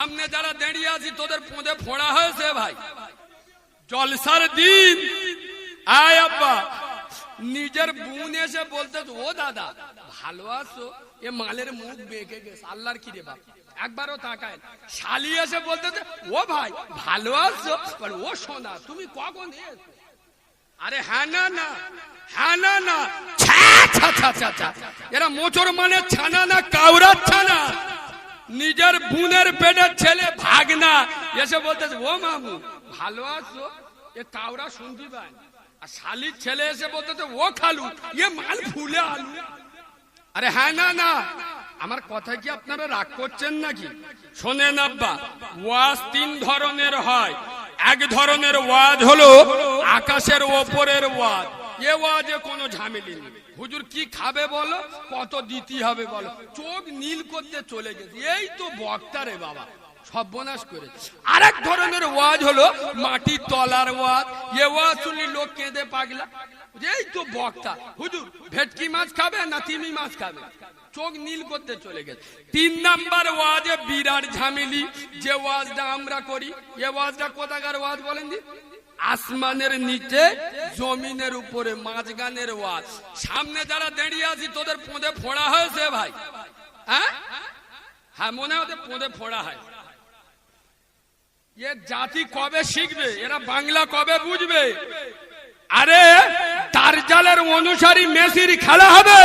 সামনে যারা দাঁড়িয়ে আছি তোদের পোঁদে ফোড়া হয়েছে ভাই জলসার দিন আয় আব্বা নিজের বোন এসে বলতে ও দাদা ভালো আছো এ মালের মুখ বেঁকে গেছে আল্লাহর কি রে বাপ একবারও তাকায়। শালি এসে বলতে ও ভাই ভালো আছো ও সোনা তুমি কখন আরে হ্যাঁ না না হ্যাঁ না না। এরা মোচর মানে ছানা না কাউরার ছানা নিজের বুনের পেটের ছেলে ভাগনা। এসে বলতেছে, ও মামু, ভালো আছো? এ কাউরা শুনতে পায় আর শালির ছেলে এসে বলতেছে, ও খালু, এ মাল ফুলে আলু। আরে হ্যাঁ না না, আমার কথা কি আপনারা রাগ করছেন নাকি? শোনেন আব্বা, ওয়াজ তিন ধরনের হয়। এক ধরনের ওয়াজ হলো আকাশের ওপরের ওয়াজ। এ ওয়াজে কোনো ঝামেলি নেই। হুজুর কি খাবে বলো? কত দিতে হবে বলো। চোখ নীল করতে চলে গেছে। এই তো বক্তা রে বাবা। সর্বনাশ করে আরেক ধরনের ওয়াজ হলো মাটির তলার ওয়াজ। এ ওয়াজ শুনলি লোক কেঁদে পাগলা। এই তো বক্তা। হুজুর, ভেটকি মাছ খাবে না তিমি মাছ খাবে? চোখ নীল করতে চলে গেছে। তিন নাম্বার ওয়াজে বিরাট ঝামেলি। যে ওয়াজটা আমরা করি, এ ওয়াজটা কোথাকার ওয়াজ বলেন দি? আসমানের নিচে জমিনের উপরে মাঝগানের ওয়াজ। সামনে যারা দাঁড়িয়ে আছি, তোদের পোঁদে ফোড়া হয়েছে ভাই। হ্যাঁ? হ্যাঁ মনে হতে পোঁদে ফোড়া হয়। এ জাতি কবে শিখবে? এরা বাংলা কবে বুঝবে? আরে তারজালের অনুসারী মেসির খেলা হবে।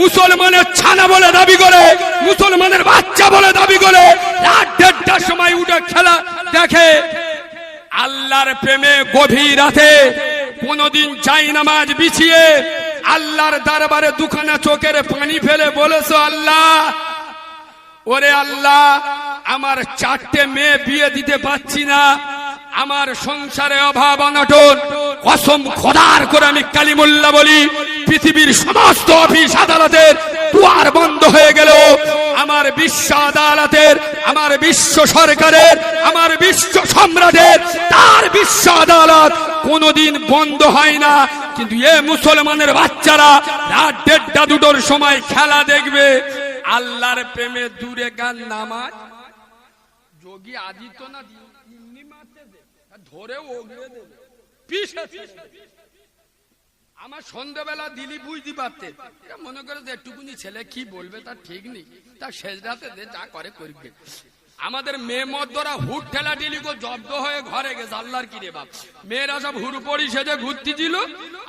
মুসলমানের ছানা বলে দাবি করে, মুসলমানের বাচ্চা বলে দাবি করে। রাত দেড়টার সময় উঠে খেলা দেখে। আল্লাহর প্রেমে গভীর রাতে কোনদিন চাই নামাজ বিছিয়ে আল্লাহর দরবারে দুখানা চোখের পানি ফেলে বলেছ, আল্লাহ, ওরে আল্লাহ, আমার চারটে মেয়ে বিয়ে দিতে পাচ্ছি না। আমার সংসারে অভাব, অনটন। কসম খোদার করে আমি কালিমুল্লাহ বলি, পৃথিবীর সমস্ত অফিস আদালতের দুয়ার বন্ধ হয়ে গেল আমার বিশ্ব আদালতের, আমার বিশ্ব সরকারের, আমার বিশ্ব সম্রাটের, তার বিশ্ব আদালত কোনোদিন বন্ধ হয় না। কিন্তু এ মুসলমানের বাচ্চারা রাত দেড়টা দুটোর সময় খেলা দেখবে। আল্লাহর প্রেমে দূরে গান নামাজ। যোগী আদিত্যনাথ এমনি মারতে ধরে। আমার সন্ধ্যাবেলা দিলি বুঝতে পারতেন এরা মনে করে যে একটুকুনি ছেলে কি বলবে? তার ঠিক নেই। তার শেষ রাতে যা করে করবে। আমাদের মেয়ে মদ্দরা হুট ঠেলা গো, জব্দ হয়ে ঘরে গেছে, আল্লাহর কি রে বাপ। মেয়েরা সব হুড়পড়ি সেজে ঘুরতেছিল,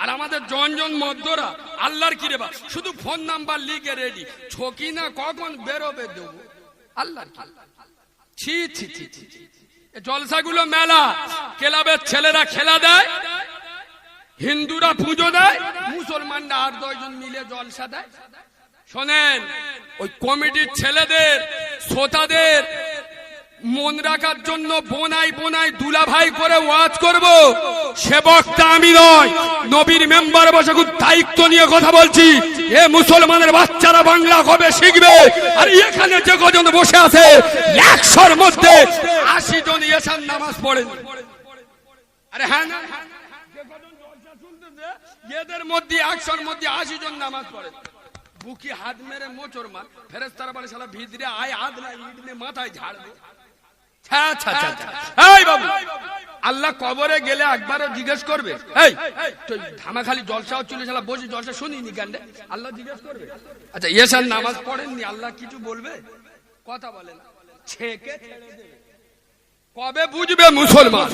আর আমাদের জন জন মদ্দরা আল্লাহর কি রে বাপ। শুধু ফোন নাম্বার লিখে রেডি ছকি না কখন বেরোবে দেবো? আল্লাহর ছি ছি ছি ছি। জলসাগুলো মেলা। ক্লাবের ছেলেরা খেলা দেয়, হিন্দুরা পুজো দেয়, মুসলমানরা আর দশজন মিলে জলসা দেয়। শোনেন, ওই কমিটির ছেলেদের, শ্রোতাদের মন রাখার জন্য বোনাই বোনাই দুলা ভাই করে ওয়াজ করব। সেবকটা আমি নয়, নবীর মেম্বার বসে দায়িত্ব নিয়ে কথা বলছি। এ মুসলমানের বাচ্চারা বাংলা কবে শিখবে? আর এখানে যে কজন বসে আছে, একশোর মধ্যে আশি জন এসার নামাজ পড়েন আরে হ্যাঁ এদের মধ্যে একশোর মধ্যে আশি জন নামাজ পড়ে। বুকি হাত মেরে মোচর মার ফেরেস্তারা বলে, শালা ভিতরে আয় হাত না ইট মাথায় ঝাড়বে। এই বাবু আল্লাহ কবরে গেলে একবারও জিজ্ঞেস করবে। এই। তুই ধামা খালি জলসা হচ্ছিল শালা বসে জলসা শুনিনি কাণ্ডে আল্লাহ জিজ্ঞেস করবে। আচ্ছা এসার নামাজ পড়েননি আল্লাহ কিছু বলবে? কথা বলেন ছেকে ছেড়ে দেবে। কবে বুঝবে মুসলমান?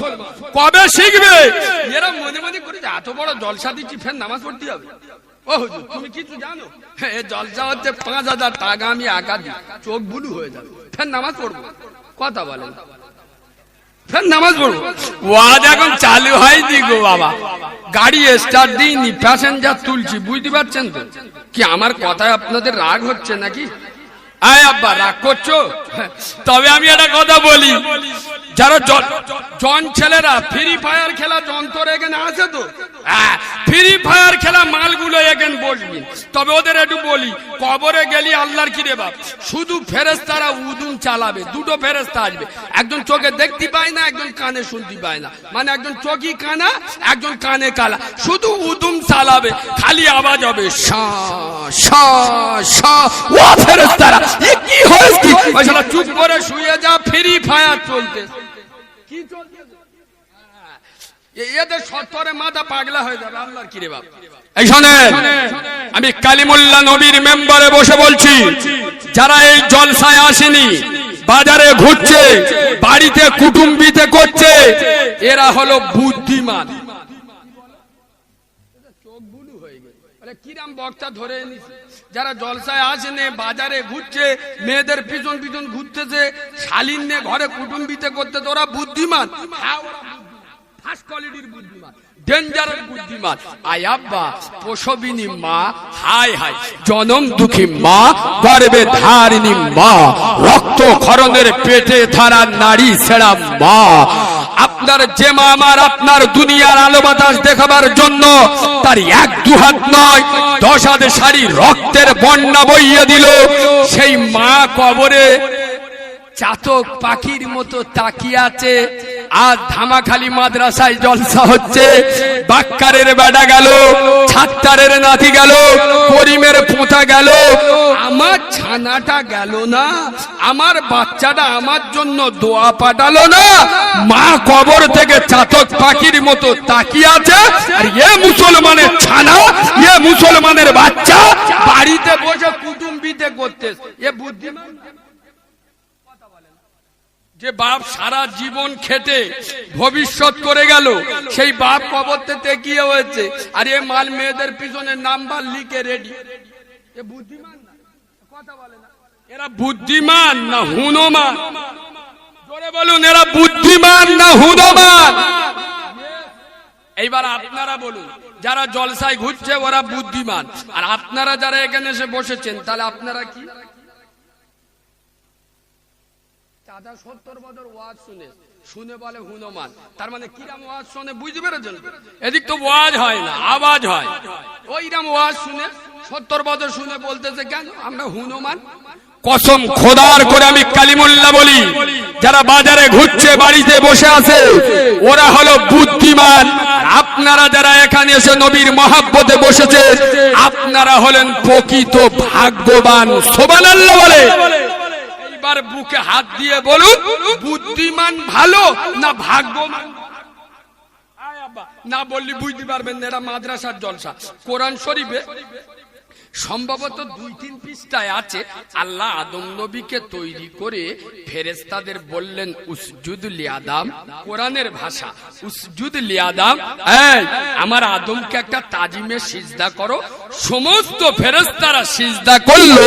কবে শিখবে? এরা মনে মনে করে যে এত বড় জলসা দিচ্ছি ফের নামাজ পড়তে হবে। ও হুজুর তুমি কিছু জানো? এ জলসা হচ্ছে পাঁচ হাজার টাকা আমি একা দিই চোখ বুলু হয়ে যাবে। ফের নামাজ পড়ব। কথা বলেন। নামাজ পড়ব। ওয়াজ এখন চালু হয়নি গো বাবা। গাড়ি স্টার্ট দিইনি প্যাসেঞ্জার তুলছি, বুঝতে পারছেন তো? কি আমার কথায় আপনাদের রাগ হচ্ছে নাকি? আয় আব্বা, রাগ করছ? তবে আমি একটা কথা বলি। যারা জন- ছেলেরা ফ্রি ফায়ার খেলা যন্ত্র এখানে আছে তো? হ্যাঁ ফ্রি ফায়ার খেলা মালগুলো এখানে বসবি। তবে ওদের একটু বলি, কবরে গেলি আল্লাহর বাপ? শুধু ফেরেস্তারা উদুম চালাবে, দুটো ফেরেস্তা আসবে। একজন চোখে দেখতে পায় না, একজন কানে শুনতে পায় না। মানে একজন চোখই কানা, একজন কানে কালা। শুধু উদুম চালাবে, খালি আওয়াজ হবে, শা শা শা। ও ফেরেস্তারা কি হয়েছে? ওই শালা চুপ করে শুয়ে যা ফ্রি ফায়ার চলতে কি চলছে? এ- এদের সত্তরে মাথা পাগলা হয়ে যাবে আল্লাহর কিরে বাপ। এই শোনে আমি কালিমুল্লাহ নবীর মেম্বারে বসে বলছি যারা এই জলসায় আসেনি বাজারে ঘুরছে বাড়িতে কুটুম্বিতে করছে এরা হলো বুদ্ধিমান। কিরাম বক্তা ধরে এনেছে? যারা জলসায় আসেনে, বাজারে ঘুরছে, মেয়েদের পিছন পিছন ঘুরতেছে, শালিন নিয়ে ঘরে কুটুম্বিতে করতে তোরা বুদ্ধিমান। হ্যাঁ ওরা ফার্স্ট কোয়ালিটির বুদ্ধিমান। ডেঞ্জারের বুদ্ধিমান আয় আব্বা, প্রসবিনী মা হাই হাই জনম দুঃখী মা গর্বে ধারিণী মা, রক্ত খরণের পেটে ধারা নারী ছেড়া মা। আপনার যে মা আমার আপনার দুনিয়ার আলো বাতাস দেখাবার জন্য, তার এক দু হাত নয় দশ হাত সারি রক্তের বন্যা বইয়ে দিল। সেই মা কবরে চাতক পাখির মতো তাকিয়ে আছে। আর ধামাখালি মাদ্রাসায় জলসা হচ্ছে। বাক্কারের বেড়া গেল, ছাত্তারের নাতি গেল, করিমের পোঁতা গেল। আমার ছানাটা গেল না, আমার বাচ্চাটা আমার জন্য দোয়া পাঠালো না। মা কবর থেকে চাতক পাখির মতো তাকিয়ে আছে। আর এ মুসলমানের ছানা, এ মুসলমানের বাচ্চা, বাড়িতে বসে কুটুম্বিতে করতে এ বুদ্ধিমান যে বাপ সারা জীবন খেটে ভবিষ্যৎ করে গেল, সেই বাপ কবরতে তেকিয়ে হয়েছে আর এ মাল মেয়েদের পিছনে নাম্বার লিখে রেডি এ বুদ্ধিমান না? কথা বলে না। এরা বুদ্ধিমান না হুনমান? জোরে বলুন, এরা বুদ্ধিমান না হুনমান? এইবার আপনারা বলুন, যারা জলসায় ঘুরছে ওরা বুদ্ধিমান। আর আপনারা যারা এখানে এসে বসেছেন, তাহলে আপনারা কি? চাচা সত্তর বছর ওয়াজ শুনে শুনে বলে হুনমান। তার মানে কিরাম ওয়াজ শুনে বুঝতে পেরেছেন? এদিক তো ওয়াজ হয় না, আওয়াজ হয়। ওইরাম ওয়াজ শুনে, সত্তর বছর শুনে বলতেছে, কেন? আমরা হুনমান? কসম খোদার করে আমি কালিমুল্লাহ বলি, যারা বাজারে ঘুরছে, বাড়িতে বসে আছে, ওরা হলো বুদ্ধিমান। আপনারা যারা এখানে এসে নবীর মহাব্বতে বসেছে, আপনারা হলেন প্রকৃত ভাগ্যবান। সোবান আল্লাহ বলে। এইবার বুকে হাত দিয়ে বলুন বুদ্ধিমান ভালো না ভাগ্যমান? না বললি বুঝতে পারবেন না এরা মাদ্রাসার জলসা। কোরআন শরীফে সম্ভবত দুই তিন পৃষ্ঠায় আছে, আল্লাহ আদম নবীকে তৈরি করে ফেরেস্তাদের বললেন, উসজুদ লিয়াদাম কোরআনের ভাষা, উসজুদ এই, আমার আদমকে একটা তাজিমে সিজদা করো। সমস্ত ফেরেস্তারা সিজদা করল,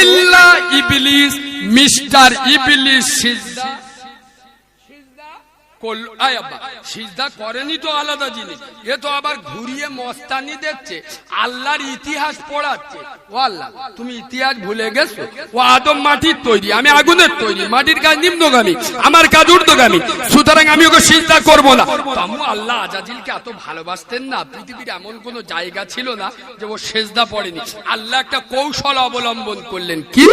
ইল্লা ইবলিস, মিস্টার ইবলিস সিজদা। সিজদা করেনি তো আলাদা জিনিস। এ তো আবার ঘুরিয়ে মস্তানি দেখছে, আল্লাহর ইতিহাস পড়াচ্ছে। ও আল্লাহ, তুমি ইতিহাস ভুলে গেছো? ও আদম মাটির তৈরি, আমি আগুনের তৈরি, মাটির কাজ নিম্নগামী, আমার কাজ সুতরাং আমি ওকে সিজদা করব না। তামু আল্লাহ আজাদিলকে এত ভালোবাসতেন না, পৃথিবীর এমন কোন জায়গা ছিল না যে ও সেজদা পড়েনি। আল্লাহ একটা কৌশল অবলম্বন করলেন। কি?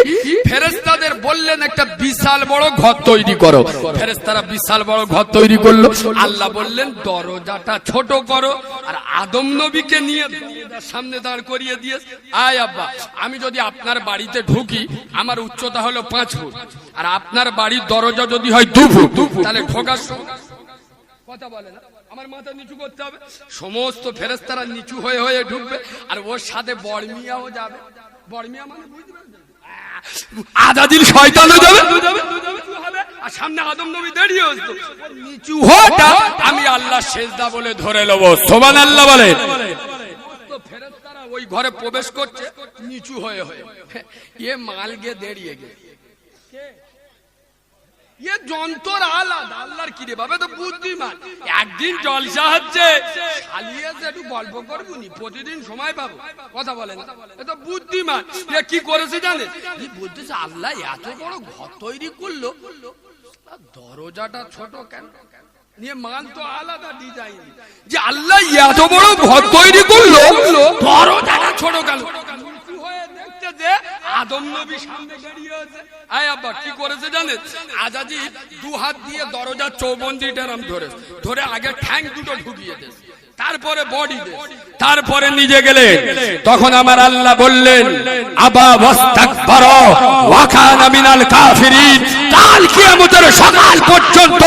ফেরেস্তাদের বললেন, একটা বিশাল বড় ঘর তৈরি করো। ফেরেস্তারা বিশাল বড় ঘর তৈরি করল। আল্লাহ বললেন, দরজাটা ছোট করো আর আদম নবীকে নিয়ে সামনে দাঁড় করিয়ে দিয়ে আয় আব্বা, আমি যদি আপনার বাড়িতে ঢুকি, আমার উচ্চতা হলো পাঁচ ফুট। আর আপনার বাড়ির দরজা যদি হয় দু ফুট, তাহলে ঢোকার কথা বলে না? আমার মাথা নিচু করতে হবে। সমস্ত ফেরেস্তারা নিচু হয়ে হয়ে ঢুকবে, আর ওর সাথে বর্মিয়াও যাবে। বর্মিয়া মানে বুঝতে পারছেন? আজাদির শয়তানও যাবে। আর সামনে আদম নবী দাঁড়িয়ে হতো নিচু হটা আমি আল্লাহ সেজদা বলে ধরে সোমান আল্লাহ বলে। ওই ঘরে প্রবেশ করছে নিচু হয়ে হয়ে। এ মাল গিয়ে দাঁড়িয়ে গেছে এ যন্ত্র আলাদা আল্লাহর কি রে বাবা তো বুদ্ধিমান। একদিন জলসা হচ্ছে। যে একটু গল্প প্রতিদিন সময় পাবো। কথা বলে না বুদ্ধিমান। কি করেছে জানে বলতেছে? আল্লাহ এত বড় ঘর তৈরি করল। দরজাটা ছোট কেন? নিয়ে মাল তো আলাদা ডিজাইন যে আল্লাহ এত বড় ঘর তৈরি করল দরজাটা ছোট কেন? উঁচু যে আদম নবী সামনে দাঁড়িয়ে আয় আব্বা কি করেছে জানেন? আজাজি দু হাত দিয়ে দরজার চৌবন্দিটা রাম ধরে ধরে আগে ঠ্যাং দুটো ঢুকিয়ে দেয় তারপরে বডি তারপরে নিজে গেলে। তখন আমার আল্লাহ বললেন, আবা ওয়াস্তাকবার ওয়া কানা মিনাল কাফিরিন। কাল কিয়ামতের সকাল পর্যন্ত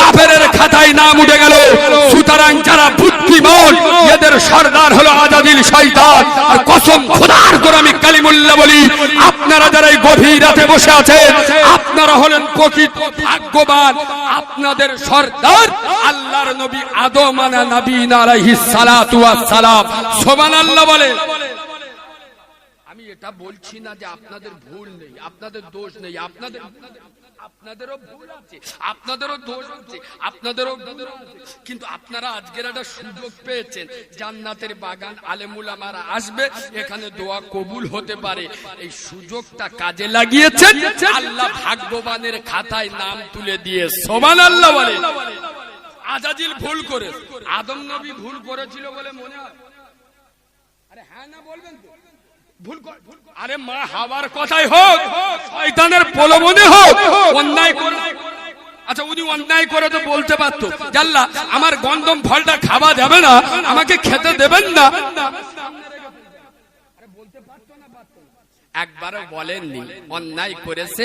কাফেরের খাতায় নাম উঠে গেল, সুতরাং যারা বুদ্ধিমান সর্দার হলো আজাদিল শয়তান। আর কসম খোদার করে আমি কালিমুল্লাহ বলি, আপনারা যারা এই গভীর রাতে বসে আছেন, আপনারা হলেন প্রকৃত ভাগ্যবান। আপনাদের সর্দার আল্লাহর নবী আদম আনা নবীন আলাইহিস সালাতু সালাম সুবহানাল্লাহ বলে। আমি এটা বলছি না যে আপনাদের ভুল নেই, আপনাদের দোষ নেই, আপনাদের আজকের একটা সুযোগ পেয়েছেন। জান্নাতের বাগান আলেমুলামারা আসবে, এখানে দোয়া কবুল হতে পারে। এই সুযোগটা কাজে লাগিয়েছেন, আল্লাহ ভাগ্যবানের খাতায় নাম তুলে দিয়ে সোমান আল্লাহ বলে। আজাজিল ভুল করে আদম নবী ভুল করেছিল বলে মনে হয়। আরে হ্যাঁ না বলবেন তো। আরে মা হাওয়ার কথাই হোক শয়তানের প্রলোভনে হোক অন্যায় করে আচ্ছা উনি অন্যায় করে তো বলতে পারতো। জাল্লা আমার গন্ধম ফলটা খাওয়া যাবে না আমাকে খেতে দেবেন না। একবারও বলেননি অন্যায় করেছে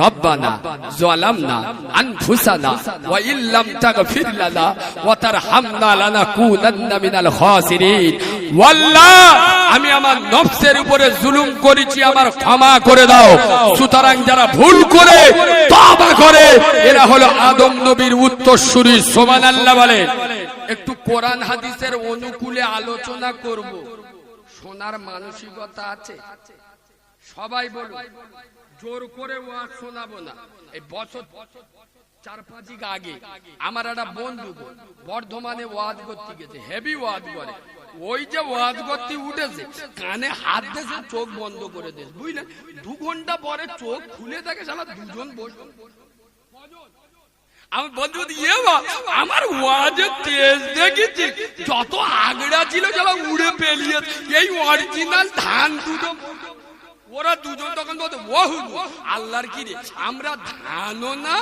রব্বানা জালামনা আনফুসানা ওয়া ইল্লাম তাগফির লানা ওয়া তারহামনা লানাকুনান্না মিনাল খাসিরিন। ওয়াল্লাহ! আমি আমার নফসের উপরে জুলুম করেছি, আমার ক্ষমা করে দাও। সুতরাং যারা ভুল করে, তওবা করে, এরা হলো আদম নবীর উত্তরসূরি, সুবহানাল্লাহ বলে। একটু কোরআন হাদিসের অনুকূলে আলোচনা করব। শোনার মানসিকতা আছে? সবাই বলুন, জোর করে ওয়াজ শোনাবো না। এই বছর চার পাঁচিক আগে আমার একটা বন্ধু বর্ধমানে ওয়াজ করতে গেছে হেভি ওয়াজ করে। ওই যে ওয়াজ করতে উঠেছে কানে হাত দেশে চোখ বন্ধ করে দেশ বুঝলে? দু ঘণ্টা পরে চোখ খুলে থাকে সারা দুজন বসে আমি বন্ধু ইয়ে বা, আমার ওয়াজের তেজ দেখেছি। যত আগড়া ছিল যারা উড়ে পেলিয়ে এই অরিজিনাল ধান দুটো ওরা দুজন তখন বলতো ওহু আল্লাহর কি রে? আমরা ধানও না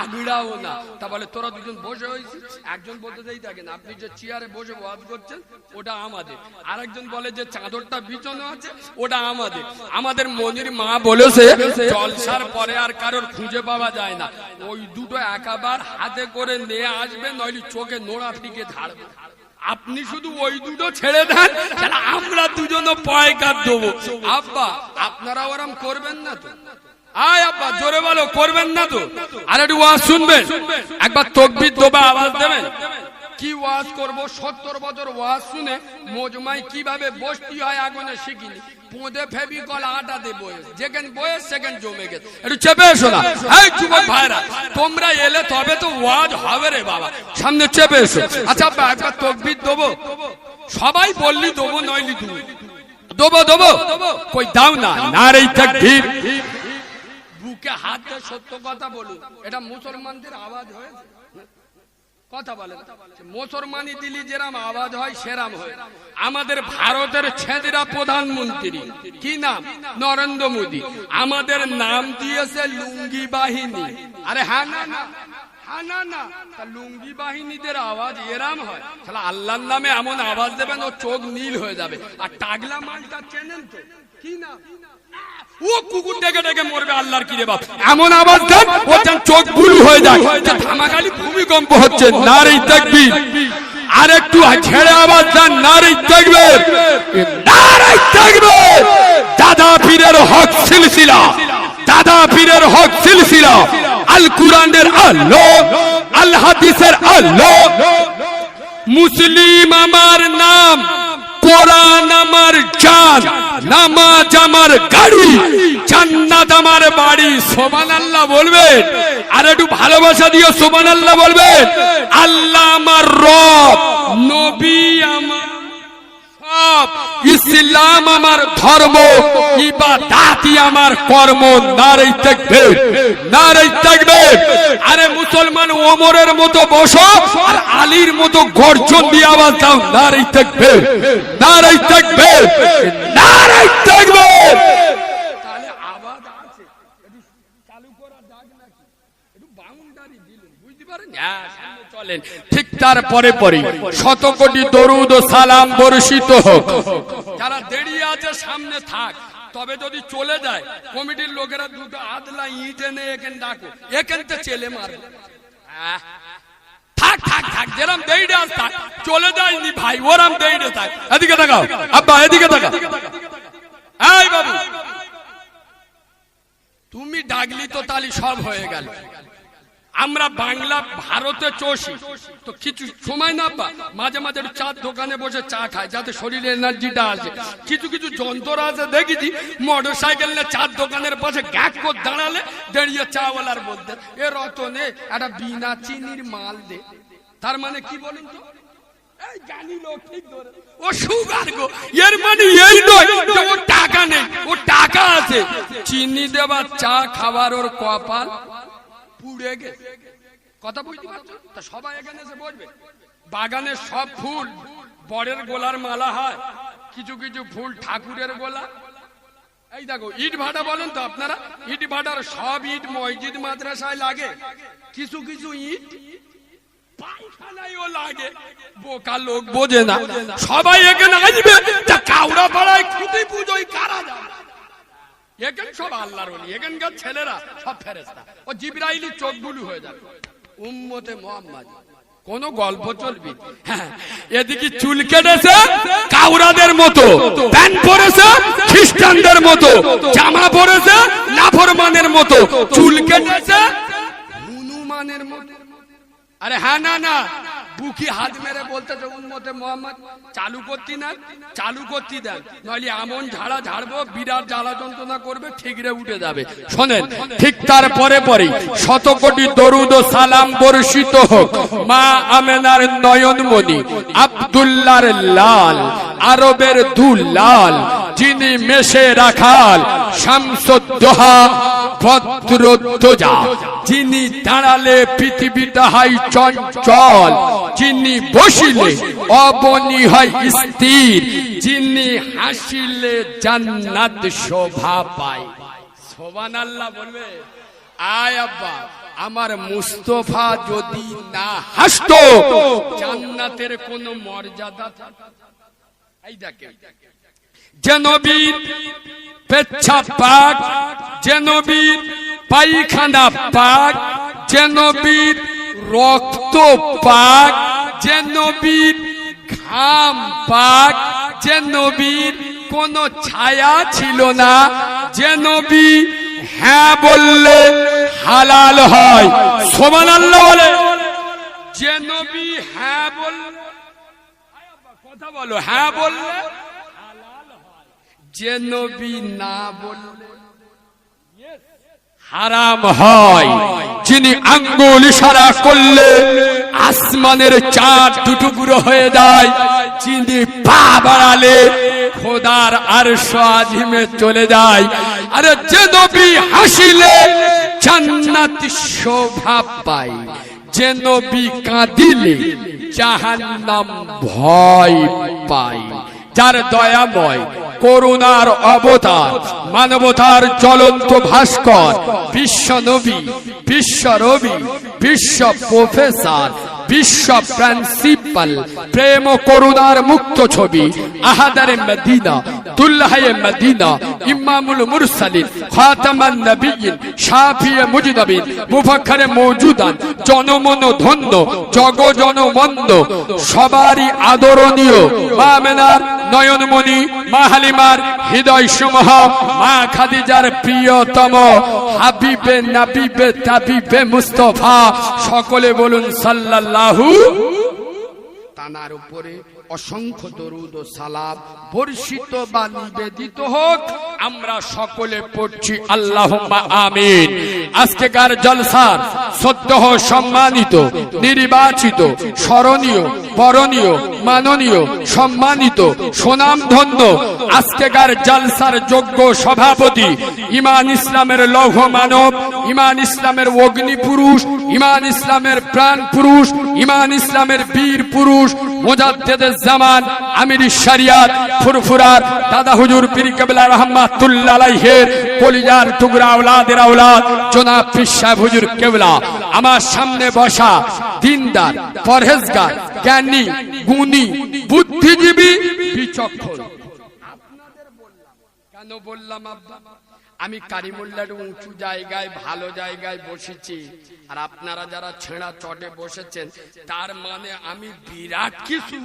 আগড়াও না। তা বলে, তোরা দুজন বসে হয়েছিস? একজন বলতে দেই থাকেন আপনি যে চেয়ারে বসে ওয়াজ করছেন, ওটা আমাদের। আরেকজন বলে যে, চাদরটা বিছানো আছে, ওটা আমাদের। আমাদের মনির মা বলেছে, জলসার পরে আর কারোর খুঁজে পাওয়া যায় না। ওই দুটো একাবার হাতে করে নিয়ে আসবে, নইলে চোখে নোড়া ফিকে ঝাড়বে। আপনি শুধু ওই দুটো ছেড়ে দেন দুজনও পয়কার দেবো। আব্বা আপনারা ওরম করবেন না তো। আয় আব্বা, জোরে বলো, করবেন না তো। আর একটু ওয়াজ শুনবেন। একবার তকবির আওয়াজ দেবেন। কি ওয়াজ করব? সত্তর বছর ওয়াজ শুনে মোজমাই কীভাবে বসতি হয় আগুনে শিখিনি। আটা দে যেখানে বয়স সেখানে জমে গেছে। একটু চেপে এসো না। এই যুবক ভাইরা, তোমরা এলে তবে তো ওয়াজ হবে রে বাবা। সামনে চেপে এসো। আচ্ছা একবার তকবির দেবো। সবাই বললি দেবো, নইলি তুমি। দেবো দেবো। কই দাও না না রে তাকবীর বুকে হাত দিয়ে সত্য কথা বলুন। এটা মুসলমানদের আওয়াজ হয়েছে? কথা বলেন। মুসলমানি দিলি যেরাম আওয়াজ হয়, সেরাম হয়। আমাদের ভারতের ছেদিরা প্রধানমন্ত্রী। কি নাম? নরেন্দ্র মোদী। আমাদের নাম দিয়েছে লুঙ্গি বাহিনী। আরে হ্যাঁ না না। হ্যাঁ লুঙ্গি বাহিনীদের আওয়াজ এরাম হয়। তাহলে নামে এমন আওয়াজ দেবেন ও চোখ নীল হয়ে যাবে। আর টাগলা মালটা চেনেন তো? কি না? ও কুকুর ডেকে ডেকে মরবে, আল্লাহর কি রে বাপ। এমন আওয়াজ দেন ও যেন চোখ হয়ে যায়। যে ধামাকালি ভূমিকম্প হচ্ছে, নারী তাকবীর আর একটু ছেড়ে আওয়াজ দেন, নারী তাকবীর নারী তাকবীর দাদা পীরের হক সিলসিলা। দাদা পীরের হক সিলসিলা। আল কুরআনের আলো আল হাদিসের আলো। মুসলিম আমার নাম, কোরআন আমার জান, নামাজ আমার গাড়ি, জান্নাত আমার বাড়ি। সোমান আল্লাহ বলবেন। আর একটু ভালোবাসা দিয়ে সোমান আল্লাহ বলবেন। আল্লাহ আমার রব, নবী ইসলাম আমার ধর্ম ইবাদাতি আমার কর্ম। নারী থাকবে নারী থাকবে। আরে মুসলমান ওমরের মতো বসো আর আলীর মতো গর্জন দিয়ে আওয়াজ দাও। নারাই থাকবে নারাই থাকবে নারাই থাকবে। তাহলে আওয়াজ আছে। চালু করা যাক নাকি? বাউন্ডারি দিলেন বুঝতে পারেন? হ্যাঁ সামনে চলেন। ঠিক তার পরে পরে শত কোটি দরুদ ও সালাম বর্ষিত হোক। যারা দেরিয়ে আছে সামনে থাক। তবে যদি চলে যায় কমিটির লোকেরা দুটো আদলা ইট এনে এখানে ডাকো। এখান থেকে চেলে মারবে। থাক থাক থাক যেরম দেইডে আস থাক। চলে যায়নি ভাই ওরাম দেইডে থাক। এদিকে তাকাও। আব্বা এদিকে তাকাও। এই বাবু তুমি ডাকলি তো তালি সব হয়ে গেল। আমরা বাংলা ভারতে চষি। তো কিছু সময় না পা মাঝে মাঝে চার দোকানে বসে চা খায় যাতে শরীরে এনার্জিটা আসে। কিছু কিছু যন্ত্র আছে, দেখেছি মোটর সাইকেল নিয়ে চার দোকানের পাশে গ্যাক করে দাঁড়ালে দাঁড়িয়ে চাওয়ালার বলতে এ রতনে একটা বিনা চিনির মাল দে। তার মানে কি বলুন তো। ও গো, এর মানে এই টাকা নেই টাকা আছে। চিনি দেবার, চা খাবার, ওর কপাল পুড়ে গেছে। কথা বুঝতে পারছ? তা সবাই এখানে এসে বসবে। বাগানে সব ফুল, বরের গোলার মালা হয়, কিছু কিছু ফুল ঠাকুরের গোলা। এই দেখো, ইট ভাটা বলেন তো আপনারা? ইট ভাটার সব ইট মসজিদ, মাদ্রাসায় লাগে। কিছু কিছু ইট পায়খানায়ও লাগে। বোকা লোক বোঝে না। সবাই এখানে আসবে। তা কাউরা পাড়ায় খুঁটি পুজোয় কারা যাবে? এখানে সব আল্লাহর এখানকার ছেলেরা সব ফেরেস্তা ও জিব্রাইলি চোখ বুলু হয়ে যাবে। উম্মতে মোহাম্মদ কোন গল্প চলবি? হ্যাঁ, এদিকে চুল কেটেছে কাউরাদের মতো প্যান্ট পরেছে খ্রিস্টানদের মতো জামা পরেছে নাফরমানের মতো চুল কেটেছে হনুমানের মতো। আরে হ্যাঁ না না। বুকি হাত মেরে বলতে যে উন্মতে মোহাম্মদ, চালু করতি না, চালু করতি দেন নইলে এমন ঝাড়া ঝাড়বো, বিরাট জ্বালা যন্ত্রণা করবে, ঠিকরে উঠে যাবে। শোনেন, ঠিক তার পরে পরে শত কোটি দরুদ ও সালাম বর্ষিত হোক। মা আমেনার নয়নমণি, আব্দুল্লার লাল, আরবের দুলাল যিনি মেশে রাখাল, শামসুদ্দোহা ভদ্রধ্বজা যিনি দাঁড়ালে পৃথিবীটা হয় চঞ্চল, যিনি বসিলে অবনি হয় স্থির, যিনি হাসিলে জান্নাত শোভা পায় সোবান আল্লাহ বলবে, আয় আব্বা, আমার মুস্তফা যদি না হাসতো, জান্নাতের কোনো মর্যাদা। এই দেখে যে নবীর পেচ্ছা পাক যে নবীর পায়খানা পাক যে রক্ত পাক যে নবীর ঘাম পাক যে কোন ছায়া ছিল না যে নবী হ্যাঁ বললে হালাল হয়। সোমান আল্লাহ বলে যে হ্যাঁ বললে কথা বলো হ্যাঁ বললে যে নবী না বললে হারাম হয়। যিনি আঙ্গুল ইশারা করলে আসমানের চাঁদ দুটুকরো হয়ে যায়। যিনি পা বাড়ালে খোদার আর আজিমে চলে যায়। আরে যে নবী হাসিলে জান্নাত শোভা পায়। যে নবী কাঁদিলে জাহান্নাম ভয় পায়। যার দয়াময় করুণার অবতার, মানবতার জ্বলন্ত ভাস্কর, বিশ্ব নবী, বিশ্ব রবি, বিশ্ব প্রফেসর, বিশ্ব প্রিন্সিপাল, প্রেম করুণার মুক্ত ছবি, আহাদারে মদিনা, দুল্লাহে মদিনা, ইমামুল মুরসালিন, খাতামান নবিয়িন শাফিয়ে মুফাখরে মৌজুদান, জনমন ধন্য জগ জনমন্দ সবারই আদরণীয়, মা মেনার নয়নমণি, মা হালিমার হৃদয় সমূহ, মা খাদিজার প্রিয়তম, হাবিবে, নাবিবে, তাবিবে মুস্তফা, সকলে বলুন সাল্লাল্লাহু। তানার উপরে অসংখ্য দরুদ ও সালাম বর্ষিত বা নিবেদিত হোক, আমরা সকলে পড়ছি আল্লাহ আমিন। আজকেকার জলসার সদ্য সম্মানিত, নির্বাচিত, স্মরণীয় বরণীয়, মাননীয়, সম্মানিত, সুনামধন্য, আজকেকার জালসার যোগ্য সভাপতি, ইমান ইসলামের লৌহ মানব, ইমান ইসলামের অগ্নি পুরুষ, ইমান ইসলামের প্রাণ পুরুষ, ইমান ইসলামের বীর পুরুষ মোজাদ্দেদের জামান, আমির শরিয়াত, ফুরফুরার দাদা হুজুর পীর কেবলা রহমাতুল্লাহ কলিজার টুকরা আওলাদের আওলাদ জনাব সাহেব হুজুর কেবলা। আমার সামনে বসা দিনদার, পরহেজগার, জ্ঞানী, গুণী, বুদ্ধিজীবী বিচক্ষণ। কেন বললাম আমি কারিমুল্লার উঁচু জায়গায়, ভালো জায়গায় বসেছি। আর আপনারা যারা ছেঁড়া চটে বসেছেন, তার মানে আমি বিরাট কিছু,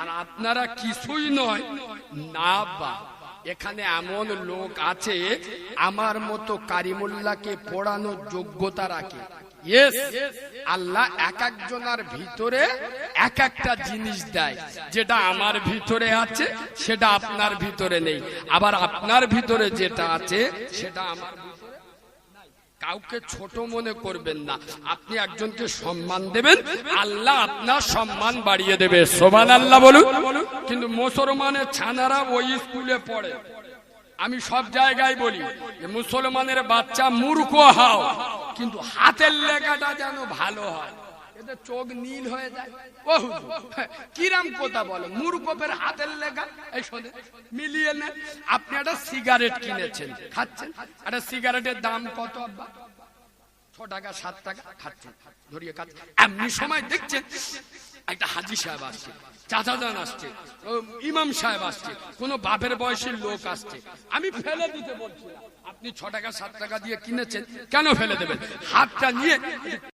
আর আপনারা কিছুই নয়। না বা এখানে এমন লোক আছে, আমার মতো কারিমুল্লাহকে পড়ানোর যোগ্যতা রাখে। আল্লাহ এক একজনের ভিতরে এক একটা জিনিস দেয়। যেটা আমার ভিতরে আছে, সেটা আপনার ভিতরে নেই। আবার আপনার ভিতরে যেটা আছে, সেটা আমার কাউকে ছোট মনে করবেন না। আপনি একজনকে সম্মান দেবেন, আল্লাহ আপনার সম্মান বাড়িয়ে দেবে। সোমান আল্লাহ বলুন। কিন্তু মুসলমানের ছানারা ওই স্কুলে পড়ে। আমি সব জায়গায় বলি মুসলমানের বাচ্চা মূর্খ হও কিন্তু হাতের লেখাটা যেন ভালো হয়। এতে চোখ নীল হয়ে যায়। ও হুজুর, কিরাম কথা বলো? মূর্খের হাতের লেখা? এই শোনে মিলিয়ে নেন। আপনি একটা সিগারেট কিনেছেন খাচ্ছেন? একটা সিগারেটের দাম কত ছ টাকা সাত টাকা খাচ্ছেন ধরিয়ে খাচ্ছেন। এমনি সময় দেখছেন একটা হাজি সাহেব আসছে। চাচাজান আসছে ইমাম সাহেব আসছে, কোনো বাপের বয়সের লোক আসছে। আমি ফেলে দিতে বলছি আপনি ছ টাকা, সাত টাকা দিয়ে কিনেছেন, কেন ফেলে দেবেন? হাতটা নিয়ে